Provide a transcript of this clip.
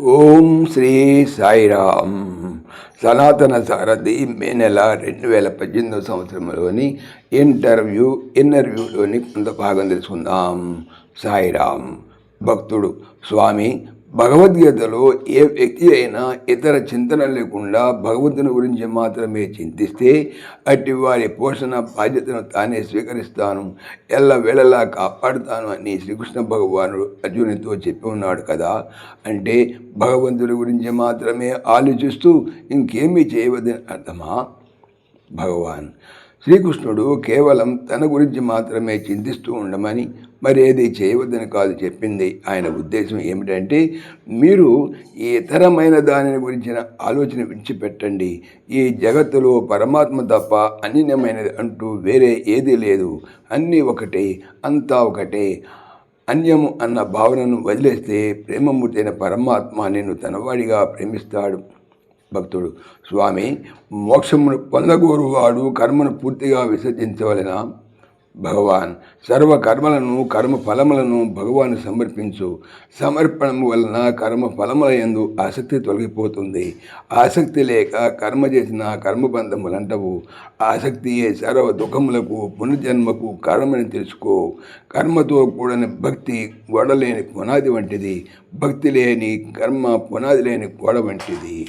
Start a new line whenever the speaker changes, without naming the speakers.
ఓం శ్రీ సాయిరామ్. సనాతన సారథి మే నెల రెండు వేల పద్దెనిమిదవ సంవత్సరంలోని ఇంటర్వ్యూ ఇంటర్వ్యూలోని కొంత భాగం తెలుసుకుందాం. సాయిరామ్. భక్తుడు. స్వామి భగవద్గీతలో ఏ వ్యక్తి అయినా ఇతర చింతన లేకుండా భగవంతుని గురించి మాత్రమే చింతిస్తే అట్టి వారి పోషణ బాధ్యతను తానే స్వీకరిస్తాను. ఎల్లవేళలా కాపాడుతాను అని శ్రీకృష్ణ భగవానుడు అర్జునుడితో చెప్పి ఉన్నాడు కదా. అంటే భగవంతుడి గురించి మాత్రమే ఆలోచిస్తూ ఇంకేమీ చేయవద్దని అర్థమా? భగవాన్ శ్రీకృష్ణుడు కేవలం తన గురించి మాత్రమే చింతిస్తూ ఉండమని మరేది చేయవద్దని కాదు చెప్పింది. ఆయన ఉద్దేశం ఏమిటంటే మీరు ఇతరమైన దానిని గురించిన ఆలోచన విడిచిపెట్టండి. ఈ జగత్తులో పరమాత్మ తప్ప అన్యమైనది అంటూ వేరే ఏదీ లేదు. అన్నీ ఒకటే అంతా ఒకటే. అన్యము అన్న భావనను వదిలేస్తే ప్రేమమూర్తి అయిన పరమాత్మ నిన్ను తనవాడిగా ప్రేమిస్తాడు. భక్తుడు. స్వామి మోక్షమును పొందగోరువాడు కర్మను పూర్తిగా విసర్జించవలన? భగవాన్ సర్వ కర్మలను కర్మ ఫలములను భగవాన్ సమర్పించు. సమర్పణము వలన కర్మ ఫలముల యందు ఆసక్తి తొలగిపోతుంది. ఆసక్తి లేక కర్మ చేసిన కర్మబంధములంటవు. ఆసక్తియే సర్వ దుఃఖములకు పునర్జన్మకు కారణమని తెలుసుకో. కర్మతో కూడిన భక్తి గొడలేని పునాది వంటిది. భక్తి లేని కర్మ పునాది లేని గోడ వంటిది.